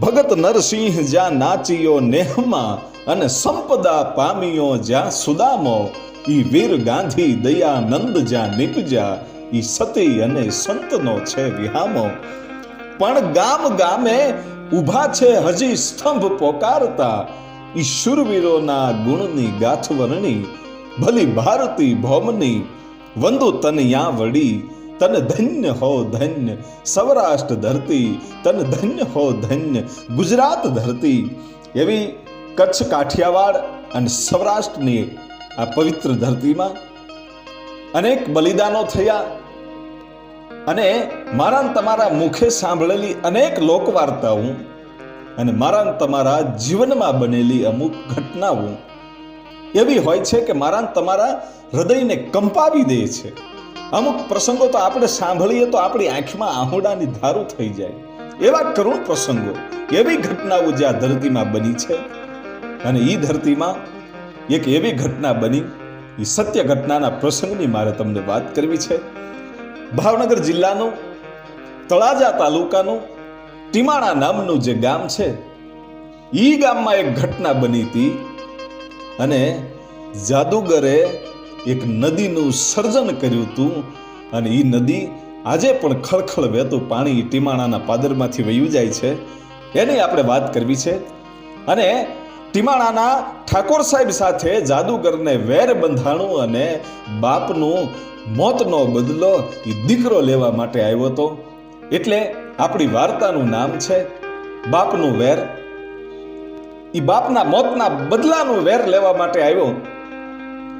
ભગત નરસિંહ જ્યાં નાચિયો નેહમાં અને સંપદા પામીઓ જ્યાં સુદામો, ઈ વીર ગાંધી, દયાનંદ જ્યાં નીપજ્યા, ઈ સતી અને સંતનો છે વિહામો. પણ ગામ ગામે ઊભા છે હજી સ્તંભ પોકારતા, ઈ શૂરવીરોના ગુણની ગાથવરણી ભલી ભારતી ભૌમની, વંદુ તનયા વળી તન ધન્ય હો ધન્ય સૌરાષ્ટ્ર ધરતી તન ધન્ય હો ધન્ય ગુજરાત ધરતી એવી કચ્છ કાઠિયાવાડ અને સૌરાષ્ટ્રની આ પવિત્ર ધરતીમાં અનેક બલિદાનો થયા અને મારા તમારા મુખે સાંભળેલી અનેક લોકવાર્તાઓ અને મારા તમારા જીવનમાં બનેલી અમુક ઘટનાઓ એવી હોય છે કે મારા તમારા હૃદયને કંપાવી દે છે અમુક પ્રસંગો તો આપણે સાંભળીએ તો આપણી આંખમાં આહોડાની ધારું થઈ જાય. એવા કરુણ પ્રસંગો, એવી ઘટનાઓ જે આ ધરતીમાં બની છે. અને એ ધરતીમાં એક એવી ઘટના બની એ સત્ય ઘટનાના પ્રસંગની મારે તમને વાત કરવી છે. ભાવનગર જિલ્લાનું, તળાજા તાલુકાનું, ટીમાણા નામનું જે ગામ છે એ ગામમાં એક ઘટના બની હતી. અને જાદુગરે એક નદીનું સર્જન કર્યું હતું અને એ નદી આજે પણ ખળખળ વહેતું પાણી ટીમાણાના પાદરમાંથી વહ્યું જાય છે. એની આપણે વાત કરવી છે. અને ટીમાણાના ઠાકોર સાહેબ સાથે જાદુગરને વેર બંધાણું અને બાપનું મોતનો બદલો એ દીકરો લેવા માટે આવ્યો હતો. એટલે આપણી વાર્તાનું નામ છે બાપનું વેર. એ બાપના મોતના બદલાનું વેર લેવા માટે આવ્યો.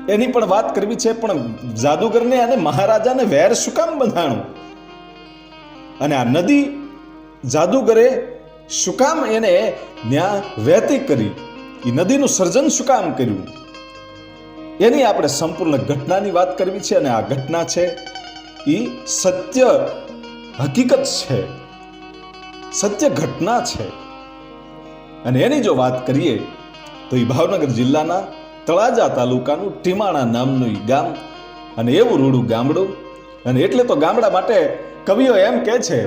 એની પણ વાત કરવી છે, પણ જાદુગરને અને મહારાજાને વેર શું કામ બંધાણું? અને આ નદી જાદુગરે શું કામ એને ન્યા વહેતી કરી? એ નદીનું સર્જન શું કામ કર્યું? એની આપણે સંપૂર્ણ ઘટનાની વાત કરવી છે, અને આ ઘટના છે એ સત્ય હકીકત છે. સત્ય ઘટના છે. અને એની જો વાત કરીએ, તો એ ભાવનગર જિલ્લાના તળાજા તાલુકાનું ટીમાણા નામનું ગામ. અને એવું રૂડું ગામડું. અને એટલે તો ગામડા માટે કવિઓ એમ કહે છે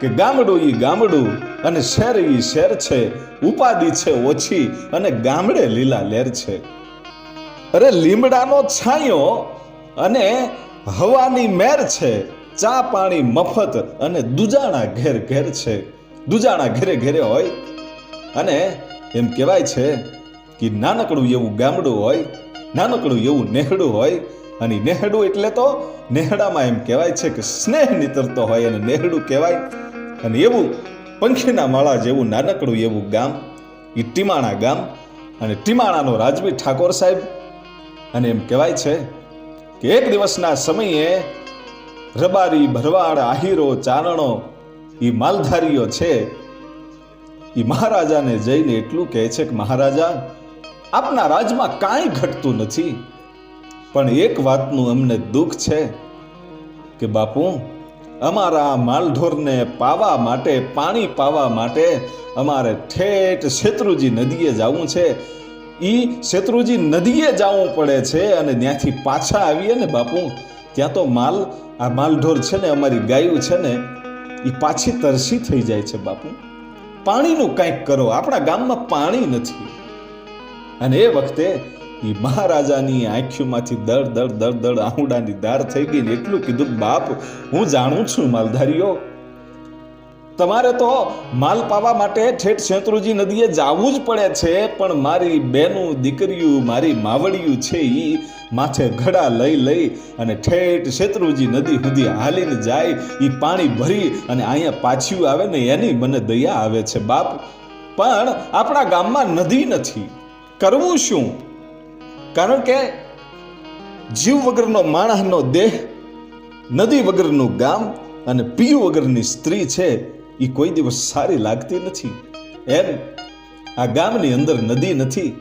કે ગામડું ઈ ગામડું અને શેર ઈ શેર છે. ઉપાધિ છે ઓછી અને ગામડે લીલા લેર છે. અરે લીમડાનો છાંયો અને હવાની મેર છે. ચા પાણી મફત અને દુજાણા ઘેર ઘેર છે. દુજાણા ઘેરે ઘેરે હોય. અને એમ કહેવાય છે કે નાનકડું એવું ગામડું હોય, નાનકડું એવું નેહડું હોય, અને નેહડું એટલે તો નેહડામાં એમ કહેવાય છે કે સ્નેહ નીતરતો હોય અને નેહડું કહેવાય. અને એવું પંખીના માળા જેવું નાનકડું એવું ગામ એ ટીમાણા ગામ, અને ટીમાણાનો રાજવી ઠાકોર સાહેબ, અને એમ કહેવાય છે કે એક દિવસના સમયે રબારી, ભરવાડ, આહીરો, ચારણો એ માલધારીઓ છે. એ મહારાજાને જઈને એટલું કહે છે કે મહારાજા આપના રાજમાં કાંઈ ઘટતું નથી. પણ એક વાતનું અમને દુઃખ છે કે બાપુ, અમારા માલઢોરને પાવા માટે, પાણી પાવા માટે અમારે ઠેઠ શેત્રુજી નદીએ જવું છે. ઈ શેત્રુજી નદીએ જવું પડે છે અને ત્યાંથી પાછા આવીએ ને બાપુ, ત્યાં તો માલ, આ માલઢોર છે ને, અમારી ગાયું છે ને એ પાછી તરસી થઈ જાય છે બાપુ. પાણીનું કંઈક કરો, આપણા ગામમાં પાણી નથી. અને એ વખતે એ મહારાજાની આંખીમાંથી દળ દળ દળ દળ આહુડાની ધાર થઈ ગઈ એટલું કીધું બાપ, હું જાણું છું, માલધારીઓ. તમારે તો માલ પાવા માટે ઠેઠ શેત્રુજી નદીએ જવું જ પડે છે, પણ મારી બેનું દીકરીયું, મારી માવડિયું છે એ માથે ઘડા લઈ લઈ અને ઠેઠ શેત્રુજી નદી સુધી હાલીને જાય એ પાણી ભરી અને અહીંયા પાછું આવે ને એની મને દયા આવે છે, બાપ. પણ આપણા ગામમાં નદી નથી. કરવું શું? કારણ કે જીવ વગરનો માણસનો દેહ, નદી વગરનું ગામ અને પીર વગરની સ્ત્રી છે એ કોઈ દિવસ સારી લાગતી નથી. એમ આ ગામની અંદર નદી નથી,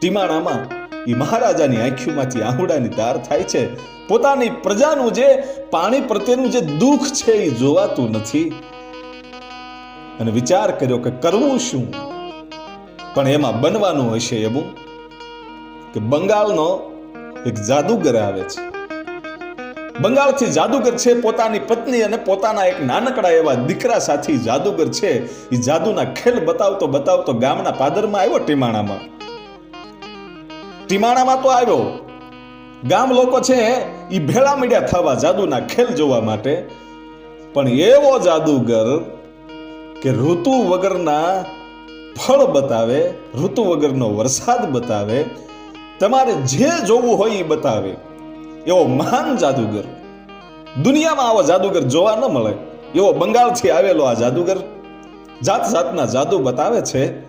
ટીમાણામાં એ મહારાજાની આંખીમાંથી આહુડાની ધાર થાય છે. પોતાની પ્રજાનું જે પાણી પ્રત્યેનું જે દુઃખ છે એ જોવાતું નથી. અને વિચાર કર્યો કે કરવું શું? પણ એમાં બનવાનું હશે એવું કે બંગાળનો એક જાદુગર આવે છે. બંગાળથી જાદુગર છે, પોતાની પત્ની અને પોતાના એક નાનકડા એવા દીકરા સાથે જાદુગર છે. એ જાદુના ખેલ બતાવતો બતાવતો ગામના પાદરમાં આવ્યો ટીમાણામાં. ટીમાણામાં તો આવ્યો. ગામ લોકો છે એ ભેળા મીડ્યા થવા જાદુના ખેલ જોવા માટે. પણ એવો જાદુગર કે ઋતુ વગરના ફળ બતાવે, ઋતુ વગરનો વરસાદ બતાવે, તમારે જે જોવું હોય એ બતાવે. એવો મહાન જાદુગર. દુનિયામાં આવો જાદુગર જોવા ન મળે. એવો બંગાળથી આવેલો આ જાદુગર જાત જાતના જાદુ બતાવે છે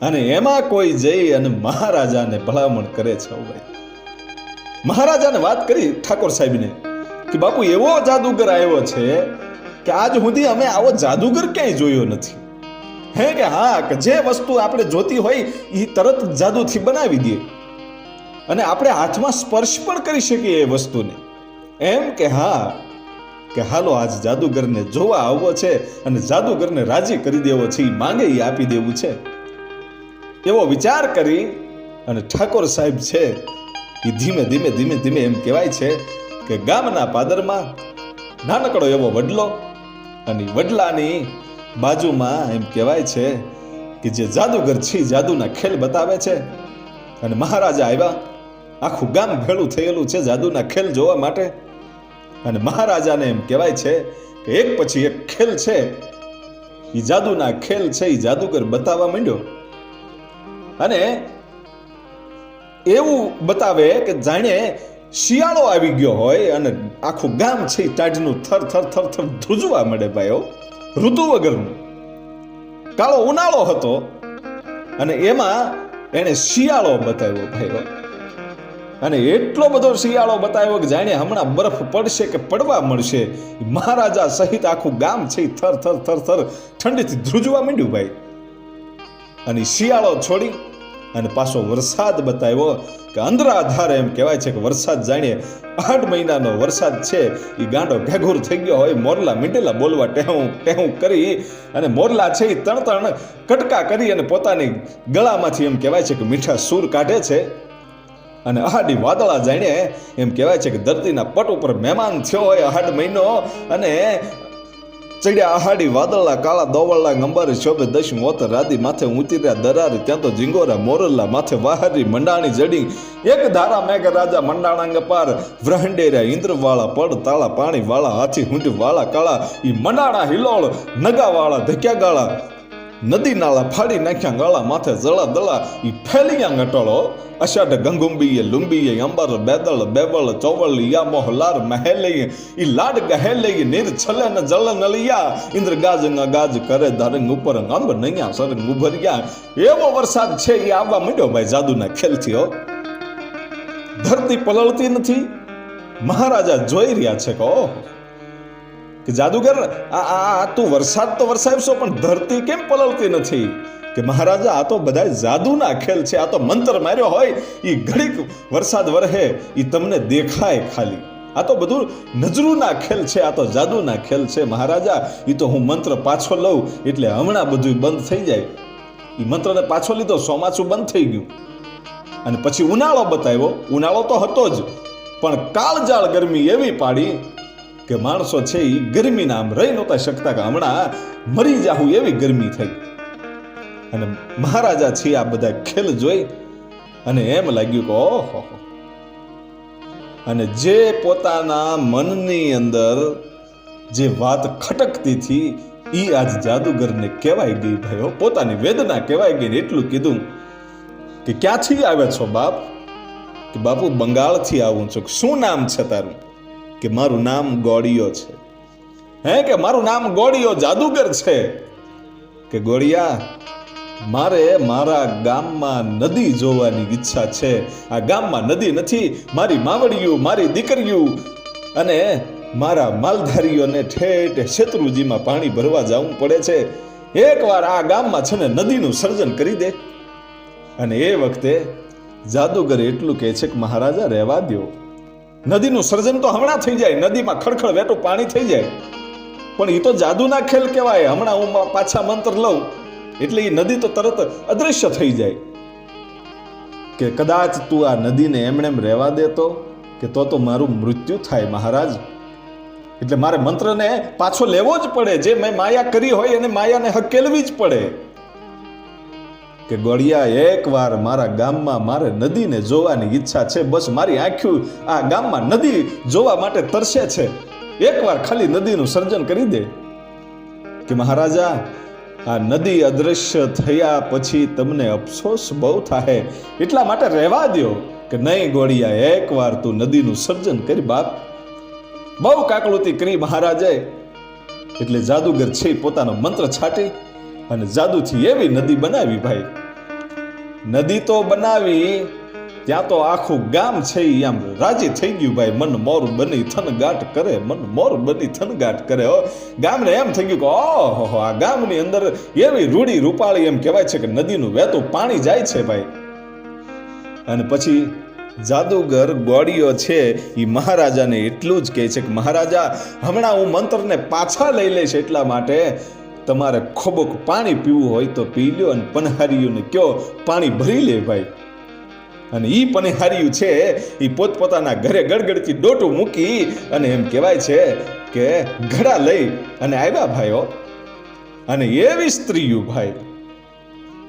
અને એમાં કોઈ જઈ અને મહારાજાને ભલામણ કરે છે ભાઈ મહારાજાને વાત કરી ઠાકોર સાહેબને કે, બાપુ, એવો જાદુગર આવ્યો છે કે આજ સુધી અમે આવો જાદુગર ક્યાંય જોયો નથી. હે કે હા, કે જે વસ્તુ આપણે જોતી હોય એ તરત જાદુથી બનાવી દઈએ. અને આપણે હાથમાં સ્પર્શ પણ કરી શકીએ એ વસ્તુને. એમ કે હા, કે હાલો આજ જાદુગરને જોવા આવવો છે અને જાદુગરને રાજી કરી દેવો છે એ માંગે એ આપી દેવું છે. એવો વિચાર કરી અને ઠાકોર સાહેબ છે એ ધીમે ધીમે ધીમે ધીમે એમ કહેવાય છે કે ગામના પાદરમાં નાનકડો એવો વડલો અને વડલાની બાજુમાં એમ કહેવાય છે કે જે જાદુગર છે જાદુના ખેલ બતાવે છે. અને મહારાજા આવ્યા. આખું ગામ ભેળું થયેલું છે જાદુના ખેલ જોવા માટે. અને મહારાજાને એમ કહેવાય છે કે એક પછી એક ખેલ છે. એ જાદુના ખેલ છે, એ જાદુગર બતાવવા માંડ્યો. અને એવું બતાવે કે જાણે શિયાળો આવી ગયો હોય અને આખું ગામ છે ટાઢનું થર થર થર થર ધ્રુજવા મળે ભાઈઓ ઋતુ વગરનું કાળો ઉનાળો હતો અને એમાં એને શિયાળો બતાવ્યો ભાઈઓ. અને એટલો બધો શિયાળો બતાવ્યો કે જાણે હમણાં બરફ પડશે કે પડવા મળશે. મહારાજા સહિત આખું ગામ છે થર થર થર થર ઠંડીથી ધ્રુજવા માંડ્યું ભાઈ. અને શિયાળો છોડી અને પાછો વરસાદ બતાવ્યો કે અંદરા આધારે એમ કહેવાય છે કે વરસાદ જાણીએ આઠ મહિનાનો વરસાદ છે. એ ગાંડો ઘેઘુર થઈ ગયો હોય, મોરલા મીંડેલા બોલવા ટેહું ટેહું કરી અને મોરલા છે એ ત્રણ ત્રણ કટકા કરી અને પોતાની ગળામાંથી એમ કહેવાય છે કે મીઠા સૂર કાઢે છે. અને અહાડી વાદળા જાણે એમ કહેવાય છે કે ધરતીના પટ ઉપર મહેમાન થયો હોય અહાડ મહિનો અને ચડ્યા આહાડી વાદળા કાળા દોવળલા ગંબારી શોભે દશમ મોતર રાધી માથે ઉતર્યા દરારી, ત્યાં તો જીંગોરા મોરલા માથે વાહરી, મંડાણી જડી. એક ધારા મેઘ રાજા મંડાણાંગ પાર વ્રહંડેરા ઇન્દ્રવાળા પડ, તાળા પાણી વાળા, હાથી હુંડી વાળા કાળા, ઈ મંડાણા હિલોળ, નગાવાળા ધક્યા ગાળા નદી નાળા ફાડી નાખ્યા, ગાળા માથે જળા દળા, ઈ ફેલિયા ગટળો અષાઢ ગંગુંબીએ, લુંબીએ, અંબર, બેદળ, બેવળ, ચોવળ યા મોહલાર મહેલે, ઈ લાડ ગહેલે નીર છલે ન જળ નલિયા ઇન્દ્ર ગાજ ગાજ કરે ધરંગ ઉપર, અંબ નૈયા સરંગ ઉભર્યા. એવો વરસાદ છે એ આવવા માંડ્યો ભાઈ જાદુના ખેલથી, હો. ધરતી પલળતી નથી. મહારાજા જોઈ રહ્યા છે કે, ઓહો કે જાદુગર, આ આ તું વરસાદ તો વરસાવશો, પણ ધરતી કેમ પલળતી નથી? કે મહારાજા, આ તો બધા જાદુના ખેલ છે, આ તો મંત્ર માર્યો હોય એ ઘડીક વરસાદ વરહે એ તમને દેખાય ખાલી. આ તો બધું નજરૂના ખેલ છે, આ તો જાદુના ખેલ છે, મહારાજા એ તો હું મંત્ર પાછો લઉં, એટલે હમણાં બધું બંધ થઈ જાય. એ મંત્રને પાછો લીધો સોમાચું બંધ થઈ ગયું. અને પછી ઉનાળો બતાવ્યો, ઉનાળો તો હતો જ, પણ કાળજાળ ગરમી એવી પાડી કે માણસો છે એ ગરમીના આમ રહી નહોતા શકતા કે હમણાં મરી જાહું એવી ગરમી થઈ. અને મહારાજા છે આ બધા ખેલ જોઈ અને એમ લાગ્યું કે ઓહો. અને જે પોતાના મનની અંદર જે વાત ખટકતી હતી એ આજ જાદુગરને કહેવાય ગઈ ભાઈઓ, પોતાની વેદના કહેવાય ગઈ એટલું કીધું કે ક્યાંથી આવે છો બાપ? કે બાપુ બંગાળથી આવું છું. શું નામ છે તારું? કે મારું નામ ગોળીયો છે. હે કે મારું નામ ગોળીઓ જાદુગર છે? કે ગોળિયા, મારે મારા ગામમાં નદી જોવાની ઈચ્છા છે. આ ગામમાં નદી નથી, મારી માવડીયું, મારી દીકરીયું અને મારા માલધારીઓને ઠેઠ શેત્રુજીમાં પાણી ભરવા જવું પડે છે. એકવાર આ ગામમાં છે ને નદીનું સર્જન કરી દે. અને એ વખતે જાદુગર એટલું કહે છે કે મહારાજા, રહેવા દ્યો. નદીનું સર્જન તો હમણાં થઈ જાય, નદીમાં ખડખડ વેટું પાણી થઈ જાય. પણ એ તો જાદુના ખેલ કહેવાય, હમણાં હું પાછા મંત્ર લઉં. એટલે એ નદી તો તરત અદૃશ્ય થઈ જાય. કે કદાચ તું આ નદીને એમણે એમ રહેવા દેતો, કે તો તો મારું મૃત્યુ થાય, મહારાજ. એટલે મારે મંત્રને પાછો લેવો જ પડે, જે મેં માયા કરી હોય એને માયાને હકેલવી જ પડે. કે ગોળિયા એકવાર મારા ગામમાં મારે નદીને જોવાની ઈચ્છા છે. બસ મારી આંખ્યું આ ગામમાં નદી જોવા માટે તરસે છે. એકવાર ખાલી નદીનું સર્જન કરી દે. કે મહારાજા, આ નદી અદૃશ્ય થયા પછી તમને અફસોસ બહુ થાય એટલા માટે રહેવા દ્યો કે નહીં ગોળિયા એકવાર તું નદીનું સર્જન કરી બાપ. બહુ કાકળુતી કરી મહારાજે. એટલે જાદુગર છે પોતાનો મંત્ર છાટી. અને જાદુથી એવી નદી બનાવી ભાઈ. નદી તો બનાવી, ત્યાં તો આખું ગામ છે એ આમ રાજી થઈ ગયું ભાઈ. મન મોર બની થનગાટ કરે, મન મોર બની થનગાટ કરે. હો, ગામને એમ થઈ ગયું કે, ઓહો, આ ગામની અંદર એવી રૂડી રૂપાળી એમ કહેવાય છે કે નદીનું વહેતું પાણી જાય છે ભાઈ. અને પછી, જાદુગર ગોળીઓ છે. એ મહારાજાને એટલું જ કહે છે કે, મહારાજા, હમણાં હું મંત્રને પાછા લઈ લઈશ એટલા માટે. તમારે ખોબક પાણી પીવું હોય તો પી લ્યો અને પનહારીઓને કયો પાણી ભરી લે ભાઈ. અને એ પનહારીયું છે એ પોતપોતાના ઘરે ગડગડતી ડોટું મૂકી અને એમ કહેવાય છે કે ઘડા લઈ અને આવ્યા ભાઈઓ. અને એવી સ્ત્રીયું ભાઈ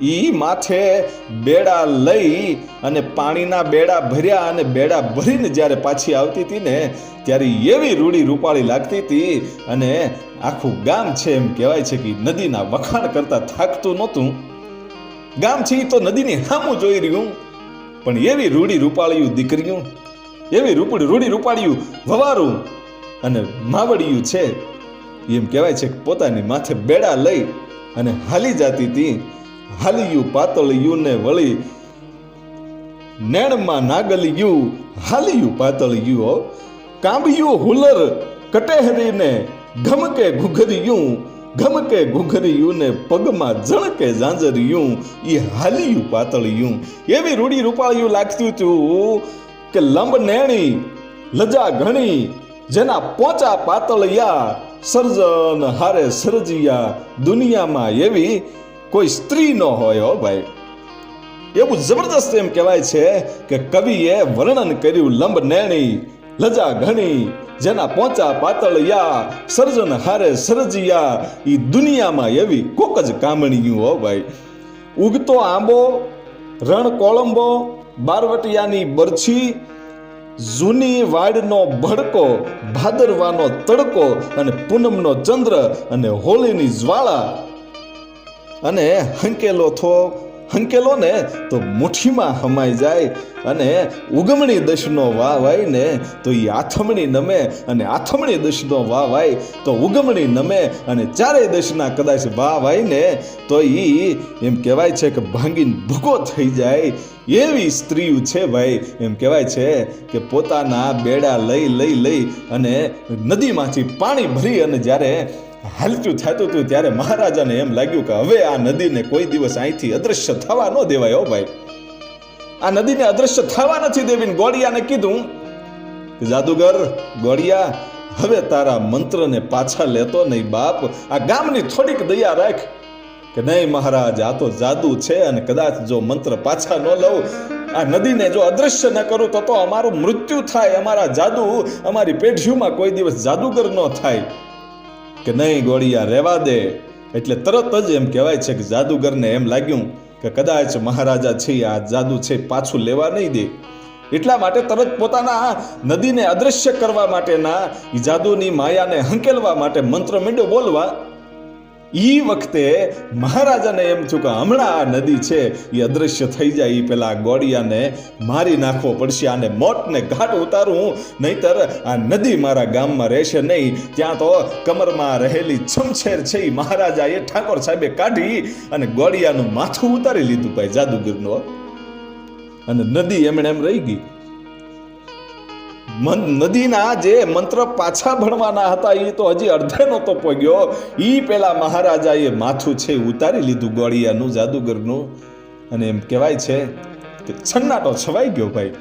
ઈ માથે બેડા લઈ અને પાણીના બેડા ભર્યા અને બેડા ભરીને જ્યારે પાછી આવતી હતી ને, ત્યારે એવી રૂડી રૂપાળી લાગતી હતી અને આખું ગામ છે એમ કહેવાય છે કે નદીના વખાણ કરતા થાકતું નહોતું. ગામ છે એ તો નદીની સામું જોઈ રહ્યું. પણ એવી રૂડી રૂપાળિયું દીકરીયું, એવી રૂપડી રૂડી રૂપાળિયું વવારું અને માવડિયું છે. એમ કહેવાય છે કે પોતાની માથે બેડા લઈ અને હાલી જાતી હતી. હાલિયું પાતળિયું ને વળી નેણમાં નાગલિયું હાલિયું પાતળિયું કાંબિયું હુલર કટેહરીને ઘમકે ઘુઘરિયું ઘમકે ઘુઘરિયું ને પગમાં જણકે ઝાંઝરિયું એ હાલિયું પાતળિયું. એવી રૂડી રૂપાળિયું લાગતું હતું કે લંબ નેણી, લજા ઘણી, જેના પોચા પાતળિયા સર્જન હારે સર્જિયા દુનિયામાં એવી કોઈ સ્ત્રી ન હોય, હો ભાઈ. એવું જબરદસ્ત એમ કહેવાય છે કે કવિએ વર્ણન કર્યું લંબ નેણી, લજા ઘણી, જેના પોચા પાતળિયા, સર્જન હારે સર્જિયા એ દુનિયામાં એવી કોક જ કામણીયું, હો ભાઈ. ઉગતો આંબો, રણ કોળંબો બારવટિયાની બરછી, જૂની વાડનો ભડકો, ભાદરવાનો તડકો અને પૂનમનો ચંદ્ર અને હોળીની જ્વાળા અને હંકેલો થો, હંકેલો ને તો મુઠ્ઠીમાં હમાઈ જાય અને ઉગમણી દશનો વાવાય ને તો એ આથમણી નમે અને આથમણી દશનો વાવાય તો ઉગમણી નમે અને ચારેય દશના કદાચ વાવાય ને તો એ એમ કહેવાય છે કે ભાંગીને ભૂકો થઈ જાય. એવી સ્ત્રીઓ છે ભાઈ, એમ કહેવાય છે કે પોતાના બેડા લઈ લઈ લઈ અને નદીમાંથી પાણી ભરી અને જ્યારે હાલતું થતું હતું ત્યારે મહારાજાને એમ લાગ્યું કે હવે આ નદીને કોઈ દિવસ અહીંથી અદૃશ્ય થવા ન દેવાય હો ભાઈ. આ નદીને અદૃશ્ય થવા નથી દેવીને ગોળિયાને કીધું. જાદુગર, ગોળિયા, હવે તારા મંત્રને પાછા લેતો નહીં બાપ. આ ગામની થોડીક દયા રાખ. કે નહીં મહારાજ, આ તો જાદુ છે અને કદાચ જો મંત્ર પાછા ન લઉં, આ નદીને જો અદૃશ્ય ન કરું તો તો અમારું મૃત્યુ થાય, અમારા જાદુ, અમારી પેઢીઓમાં કોઈ દિવસ જાદુગર ન થાય. કે નહીં ગોળિયા રહેવા દે. એટલે તરત જ એમ કહેવાય છે કે જાદુગરને એમ લાગ્યું કે કદાચ મહારાજા છે આ જાદુ છે પાછું લેવા નહીં દે. એટલા માટે તરત પોતાના નદીને અદૃશ્ય કરવા માટેના જાદુની માયાને હંકેલવા માટે મંત્ર મીંડો બોલવા ઈ વખતે મહારાજાને એમ થયું કે હમણાં આ નદી છે એ અદૃશ્ય થઈ જાય એ પેલા ગોળિયાને મારી નાખવો પડશે, આને મોટને ઘાટ ઉતારું, નહીતર આ નદી મારા ગામમાં રહેશે નહીં. ત્યાં તો કમરમાં રહેલી છમછેર છે એ મહારાજાએ ઠાકોર સાહેબે કાઢી અને ગોળિયાનું માથું ઉતારી લીધું ભાઈ જાદુગીરનો. અને નદી એમણે એમ રહી ગઈ. નદીના જે મંત્ર પાછા ભણવાના હતા એ તો હજી અડધે નહોતો પગ્યો. એ પેલા મહારાજાએ માથું છે ઉતારી લીધું ગોળિયાનું, જાદુગરનું. અને એમ કહેવાય છે કે છન્નાટો છવાઈ ગયો ભાઈ.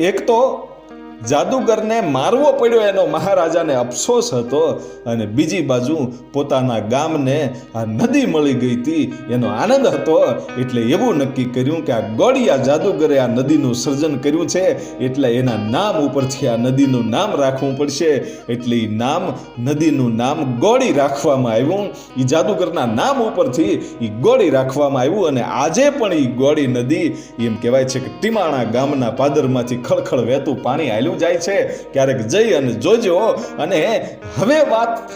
એક તો જાદુગરને મારવો પડ્યો એનો મહારાજાને અફસોસ હતો અને બીજી બાજુ પોતાના ગામને આ નદી મળી ગઈ હતી. એનો આનંદ હતો એટલે એવું નક્કી કર્યું કે આ ગોળિયા જાદુગરે આ નદીનું સર્જન કર્યું છે એટલે એના નામ ઉપરથી આ નદીનું નામ રાખવું પડશે. એટલે એ નામ, નદીનું નામ ગોળી રાખવામાં આવ્યું. એ જાદુગરના નામ ઉપરથી એ ગોળી રાખવામાં આવ્યું અને આજે પણ એ ગોળી નદી, એમ કહેવાય છે કે ટીમાણા ગામના પાદરમાંથી ખળખળ વહેતું પાણી હાલ્યું જાય છે? ક્યારેક જઈ અને જોજો. અને હવે વાત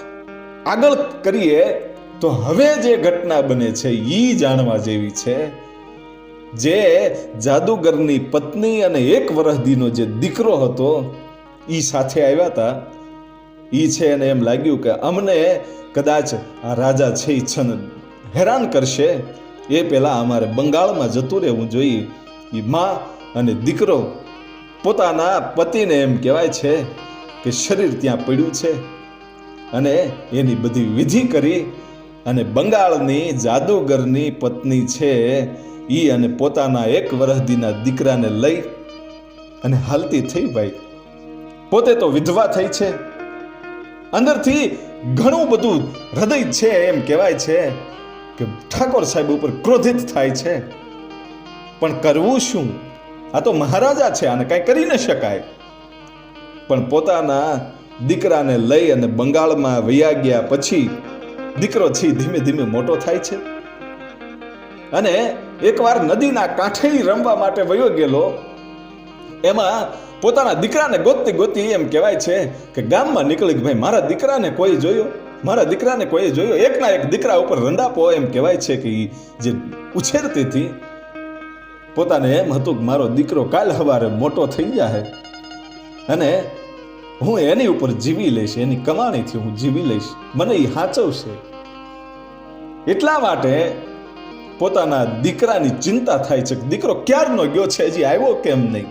આગળ કરીએ, તો હવે જે ઘટના બને છે એ જાણવા જેવી છે જે જાદુગરની પત્ની અને એક વરસદીનો જે દીકરો હતો એ સાથે આવ્યા હતા. એ છે અને એમ લાગ્યું કે અમને કદાચ આ રાજા છે એ છન હેરાન કરશે. એ પહેલાં અમારે બંગાળમાં જતું રહેવું જોઈએ. એ માં અને દીકરો પોતાના પતિને એમ કહેવાય છે કે શરીર ત્યાં પડ્યું છે. અને એની બધી વિધિ કરી અને બંગાળની જાદુગરની પત્ની છે એ અને પોતાના એક વરહદીના દીકરાને લઈ અને હાલતી થઈ ભાઈ. પોતે તો વિધવા થઈ છે. અંદરથી ઘણું બધું હૃદય છે એમ કહેવાય છે કે ઠાકોર સાહેબ ઉપર ક્રોધિત થાય છે. પણ કરવું શું? આ તો મહારાજા છે, આને કાંઈ કરી ન શકાય. પણ પોતાના દીકરાને લઈ અને બંગાળમાં વયા ગયા પછી દીકરો છે ધીમે ધીમે મોટો થાય છે. અને એકવાર નદીના કાંઠે રમવા માટે વયો ગયેલો, એમાં પોતાના દીકરાને ગોતતી ગોતી એમ કહેવાય છે કે ગામમાં નીકળી ભાઈ મારા દીકરાને કોઈ જોયો? મારા દીકરાને કોઈ જોયો? એકના એક દીકરા ઉપર રંડાપો એમ કહેવાય છે કે જે ઉછેરતી હતી પોતાને એમ હતું કે મારો દીકરો કાલ સવારે મોટો થઈ જાય અને હું એની ઉપર જીવી લઈશ, એની કમાણીથી હું જીવી લઈશ. મને એ સાચવશે એટલા માટે પોતાના દીકરાની ચિંતા થાય છે કે દીકરો ક્યારનો ગયો છે, હજી આવ્યો કેમ નહીં?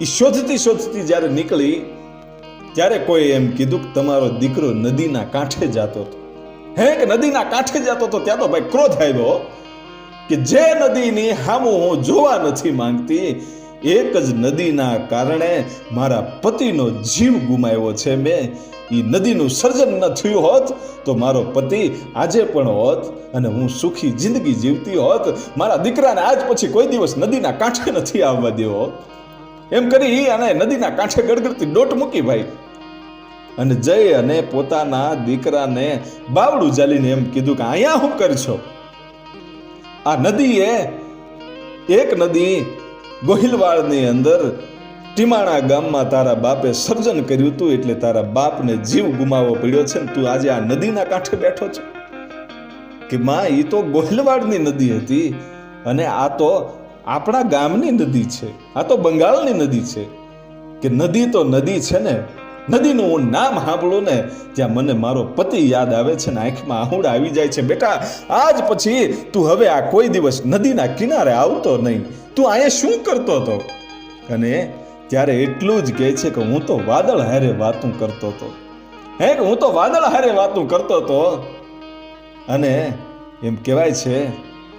એ શોધતી શોધતી જ્યારે નીકળી, ત્યારે કોઈ એમ કીધું કે તમારો દીકરો નદીના કાંઠે જતો હતો. હે, કે નદીના કાંઠે જતો હતો, ત્યાં તો ભાઈ ક્રોધ આવ્યો. કે જે નદીની હામું હું જોવા નથી માંગતી, એક જ નદીના કારણે મારા પતિનો જીવ ગુમાવ્યો છે મેં. એ નદીનું સર્જન ન થયું હોત તો મારો પતિ આજે પણ હોત અને હું સુખી જિંદગી જીવતી હોત. મારા દીકરાને આજ પછી કોઈ દિવસ નદીના કાંઠે નથી આવવા દેવો. એમ કરી અને નદીના કાંઠે ગડગડતી ડોટ મૂકી ભાઈ. અને જઈ અને પોતાના દીકરાને બાવડું ચાલીને એમ કીધું કે અહીંયા શું કરશો? આ નદીએ એક નદી ગોહિલવાડની અંદર ટીમાણા ગામમાં તારા બાપે સર્જન કર્યું હતું એટલે તારા બાપને જીવ ગુમાવવો પડ્યો છે ને તું આજે આ નદીના કાંઠે બેઠો છે. કે માં એ તો ગોહિલવાડની નદી હતી અને આ તો આપણા ગામની નદી છે. આ તો બંગાળની નદી છે. કે નદી તો નદી છે ને નદીનું હું નામ સાંભળું ને ત્યાં મને મારો પતિ યાદ આવે છે ને, આંખમાં આહુડ આવી જાય છે. બેટા, આજ પછી તું હવે આ કોઈ દિવસ નદીના કિનારે આવતો નહીં. તું અહીંયા શું કરતો હતો? અને ત્યારે એટલું જ કહે છે કે હું તો વાદળ હારે વાતું કરતો હતો. હે, કે હું તો વાદળ હારે વાતું કરતો હતો? અને એમ કહેવાય છે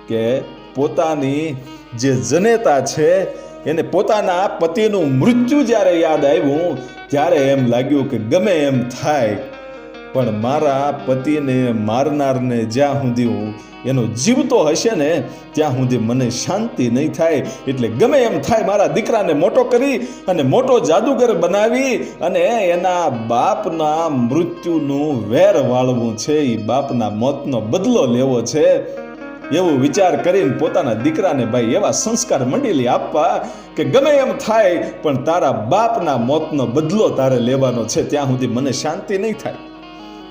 કે પોતાની જે જનેતા છે એને પોતાના પતિનું મૃત્યુ જ્યારે યાદ આવ્યું, ત્યારે એમ લાગ્યું કે ગમે એમ થાય. પણ મારા પતિને મારનારને જ્યાં સુધી હું એનો જીવતો હશે ને, ત્યાં સુધી મને શાંતિ નહીં થાય. એટલે ગમે એમ થાય મારા દીકરાને મોટો કરી અને મોટો જાદુગર બનાવી અને એના બાપના મૃત્યુનું વેર વાળવું છે. એ બાપના મોતનો બદલો લેવો છે. એવો વિચાર કરીને પોતાના દીકરાને ભાઈ એવા સંસ્કાર મંડેલી આપવા કે ગમે એમ થાય, પણ તારા બાપના મોતનો બદલો તારે લેવાનો છે, ત્યાં સુધી મને શાંતિ નહીં થાય.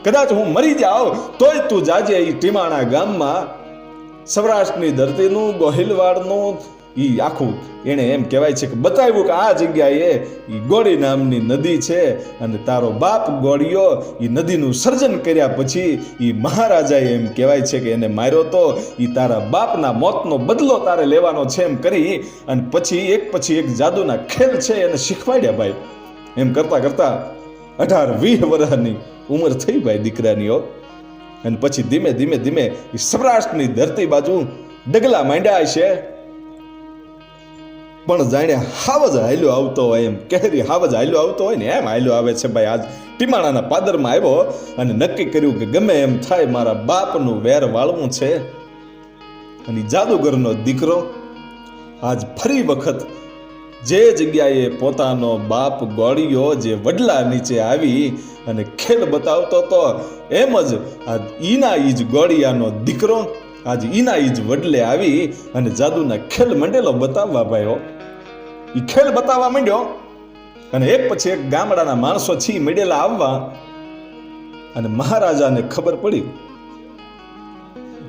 કદાચ હું મરી જાઉં, તોય તું જાજે એ ટીમાણા ગામમાં સૌરાષ્ટ્રની ધરતીનું, ગોહિલવાડનું ઈ આખું એણે એમ કહેવાય છે કે બતાવ્યું કે આ જગ્યાએ એ ગોળી નામની નદી છે અને તારો બાપ ગોળીઓ એ નદીનું સર્જન કર્યા પછી એ મહારાજાએ એમ કહેવાય છે કે એને માર્યો તો એ તારા બાપના મોતનો બદલો તારે લેવાનો છે એમ કરી અને પછી એક પછી એક જાદુના ખેલ છે એને શીખવાડ્યા ભાઈ. એમ કરતા કરતા અઢાર વીસ વર્ષની ઉંમર થઈ ભાઈ દીકરાની હો. અને પછી ધીમે ધીમે ધીમે એ સૌરાષ્ટ્રની ધરતી બાજુ ડગલા માંડ્યા છે પણ જાણે હાવજ હાલ્યો આવતો હોય એમ. કેરી હાવજ હાલ્યો આવતો હોય ને એમ હાલ્યો આવે છે ભાઈ. આજ ટીમાણાના પાદરમાં આવ્યો અને નક્કી કર્યું કે ગમે એમ થાય મારા બાપનું વેર વાળવું છે. અને જાદુગરનો દીકરો આજ ફરી વખત જે જગ્યાએ પોતાનો બાપ ગોળીયો, જે વડલા નીચે આવી અને ખેલ બતાવતો તો એમ જ આ ઈના ઈજ ગોળિયાનો દીકરો આજ ઈના ઈજ વડલે આવી અને જાદુના ખેલ મંડેલો બતાવવા ભાઈઓ. ઈ ખેલ બતાવવા માંડ્યો. અને એક પછી એક ગામડાના માણસો છી મેળેલા આવવા અને મહારાજાને ખબર પડી.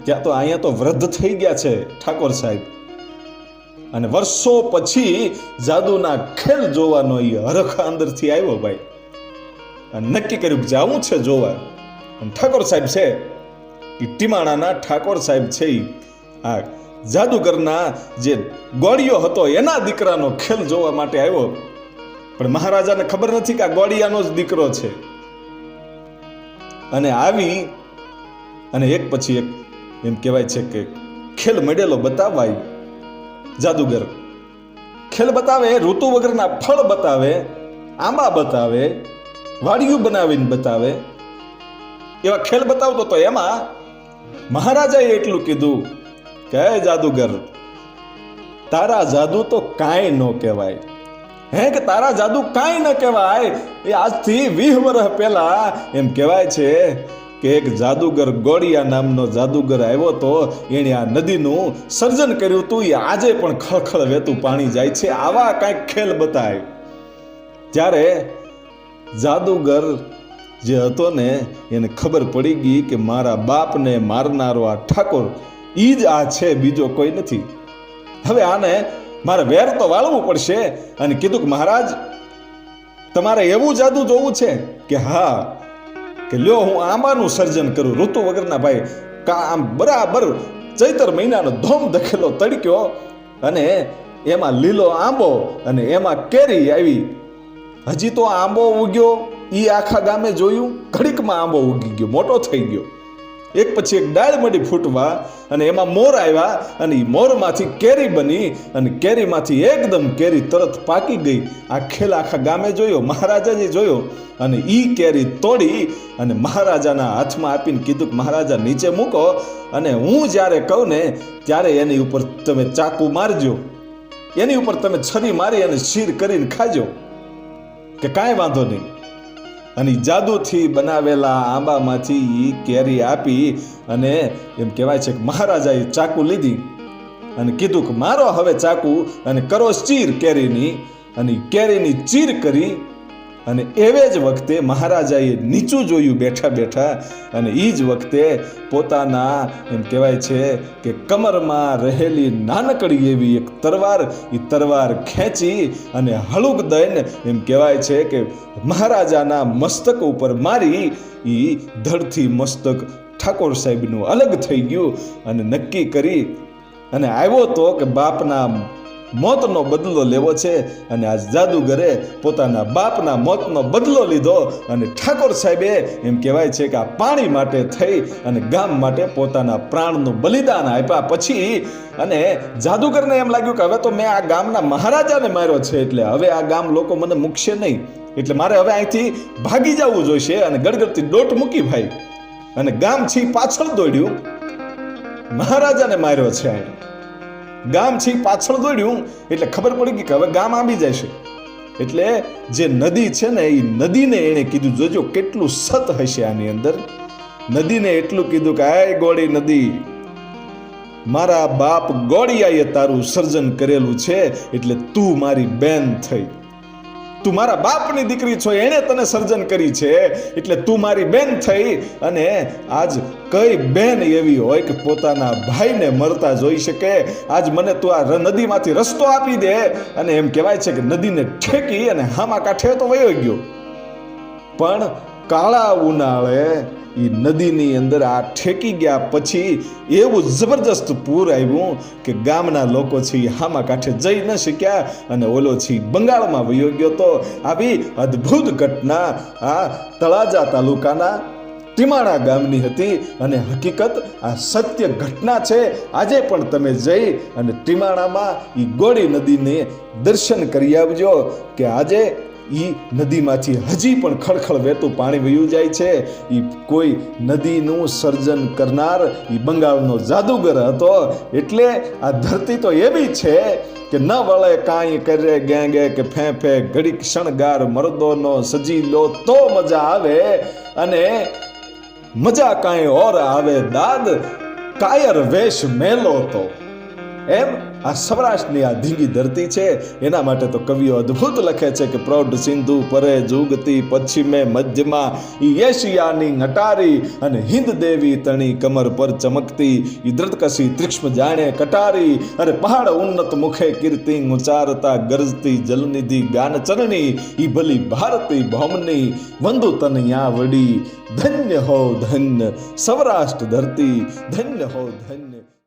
ત્યાં તો અહીંયા તો વૃદ્ધ થઈ ગયા છે, ઠાકોર સાહેબ. અને વર્ષો પછી જાદુના ખેલ જોવાનો એ હરખ અંદરથી આવ્યો ભાઈ. અને નક્કી કર્યું કે જાવું છે જોવા. અને ઠાકોર સાહેબ છે એ ટીમાણાના ઠાકોર સાહેબ છે એ આ જાદુગરના જે ગોળિયો હતો, એના દીકરાનો ખેલ જોવા માટે આવ્યો. પણ મહારાજાને ખબર નથી કે આ ગોળિયાનો જ દીકરો છે. અને આવી, અને એક પછી એક એમ કહેવાય છે કે ખેલ મળેલો બતાવાય. જાદુગર ખેલ બતાવે, ઋતુ વગરના ફળ બતાવે, આંબા બતાવે, વાડિયું બનાવીને બતાવે. એવા ખેલ બતાવતો તો એમાં મહારાજાએ એટલું કીધું કે જાદુગર, તારા જાદુ તો કાંઈ ન કહેવાય. હે કે તારા જાદુ કાંઈ ન કહેવાય? એ આજથી વીહ વર્ષ પહેલા એમ કહેવાય છે કે એક જાદુગર ગોળિયા નામનો જાદુગર આવ્યો તો એણે આ નદીનું સર્જન કર્યું હતું એ આજે પણ ખળખળ વહેતું પાણી જાય છે. આવા કાંઈક ખેલ બતાય. ત્યારે જાદુગર જે હતો ને, એને ખબર પડી ગઈ કે મારા બાપને મારનારો આ ઠાકોર ઈ જ આ છે, બીજો કોઈ નથી. હવે આને મારે વેર તો વાળવું પડશે અને કીધું કે મહારાજ, તમારે એવું જાદુ જોવું છે કે હા, કે લ્યો હું આંબાનું સર્જન કરું. ઋતુ વગરના ભાઈ કા આમ બરાબર ચૈતર મહિનાનો ધોમ દખેલો તડક્યો અને એમાં લીલો આંબો અને એમાં કેરી આવી. હજી તો આંબો ઉગ્યો એ આખા ગામે જોયું, ઘડીકમાં આંબો ઉગી ગયો, મોટો થઈ ગયો. એક પછી એક ડાળ મળી ફૂટવા અને એમાં મોર આવ્યા અને મોરમાંથી કેરી બની અને કેરીમાંથી એકદમ કેરી તરત પાકી ગઈ. આ આખા ગામે જોયો, મહારાજાજી જોયો અને એ કેરી તોડી અને મહારાજાના હાથમાં આપીને કીધું કે મહારાજા નીચે મૂકો અને હું જ્યારે કહું ને ત્યારે એની ઉપર તમે ચાકુ મારજો. એની ઉપર તમે છરી મારી અને શીર કરીને ખાજો. કે કાંઈ વાંધો નહીં. અને જાદુથી બનાવેલા આંબામાંથી કેરી આપી અને એમ કહેવાય છે કે મહારાજાએ ચાકુ લીધી અને કીધું કે મારો હવે ચાકુ અને કરો ચીર કેરીની. અને કેરીની ચીર કરી અને એવે જ વખતે મહારાજાએ નીચું જોયું બેઠા બેઠા અને એ જ વખતે પોતાના એમ કહેવાય છે કે કમરમાં રહેલી નાનકડી એવી એક તરવાર એ તરવાર ખેંચી અને હળુક દઈને એમ કહેવાય છે કે મહારાજાના મસ્તક ઉપર મારી એ ધડથી મસ્તક ઠાકોર સાહેબનું અલગ થઈ ગયું અને નક્કી કરી અને આવ્યો તો કે બાપના મોતનો બદલો લેવો છે અને આજ જાદુગરે પોતાના બાપના મોતનો બદલો લીધો અને ઠાકોર સાહેબે એમ કહેવાય છે કે આ પાણી માટે થઈ અને ગામ માટે પોતાના પ્રાણનું બલિદાન આપ્યા પછી અને જાદુગરને એમ લાગ્યું કે હવે તો મેં આ ગામના મહારાજાને માર્યો છે એટલે હવે આ ગામ લોકો મને મૂકશે નહીં. એટલે મારે હવે અહીંથી ભાગી જવું જોઈશે અને ગડગડતી દોટ મૂકી ભાઈ. અને ગામ છી પાછળ દોડ્યું. મહારાજાને માર્યો છે. ગામ છે પાછળ દોડ્યું, એટલે ખબર પડી કે હવે ગામ આંબી જાય છે એટલે જે નદી છે ને એ નદીને એણે કીધું, જોજો કેટલું સત હશે આની અંદર. નદીને એટલું કીધું કે, આય ગોળી નદી, મારા બાપ ગોળિયાએ તારું સર્જન કરેલું છે, એટલે તું મારી બેન થઈ. તું મારા બાપની દીકરી છો, એણે તને સર્જન કરી છે. એટલે તું મારી બેન થઈ અને આજ કઈ બેન એવી હોય કે પોતાના ભાઈને મરતા જોઈ શકે. આજ મને તું આ નદીમાંથી રસ્તો આપી દે. અને એમ કહેવાય છે કે નદીને ઠેકી અને હામા કાંઠે તો વયો ગયો. પણ કાળા ઉનાળે એ નદીની અંદર આ ઠેકી ગયા પછી એવું જબરજસ્ત પૂર આવ્યું કે ગામના લોકો છે એ હામા કાંઠે જઈ ન શક્યા અને ઓલો છે બંગાળમાં વયો ગયો તો આવી અદ્ભુત ઘટના આ તળાજા તાલુકાના ટીમાણા ગામની હતી અને હકીકત આ સત્ય ઘટના છે. આજે પણ તમે જઈ અને ટીમાણામાં એ ગોળી નદીને દર્શન કરી આવજો કે આજે ઈ નદીમાંથી હજી પણ ખળખળ વહેતું પાણી વયું જાય છે. એ કોઈ નદીનું સર્જન કરનાર એ બંગાળનો જાદુગર હતો. એટલે આ ધરતી તો એવી છે કે ન વળે કાંઈ કરે ગેંગે કે ફે ફે ઘડીક શણગાર મર્દોનો સજી લો તો મજા આવે. અને મજા કાંઈ ઓર આવે દાદ, કાયર વેશ મેલો તો. એમ આ સૌરાષ્ટ્રની આ ધીંગી ધરતી છે. એના માટે તો કવિઓ અદ્ભુત લખે છે કે પ્રૌઢ સિંધુ પરે જુગતી પશ્ચિમે મધ્યમાં ઈ નટારી અને હિન્દ દેવી તણી કમર પર ચમકતી, ઈ ત્રિક્ષ્મ જાણે કટારી, અરે પહાડ ઉન્નત મુખે કીર્તિ ઉચારતા ગરજતી જલનિધિ ગાન ચરણી ઈ ભલી ભારતી ભૌમની વંદુ તન યા વડી, ધન્ય હો ધન્ય સૌરાષ્ટ્ર ધરતી, ધન્ય હો ધન્ય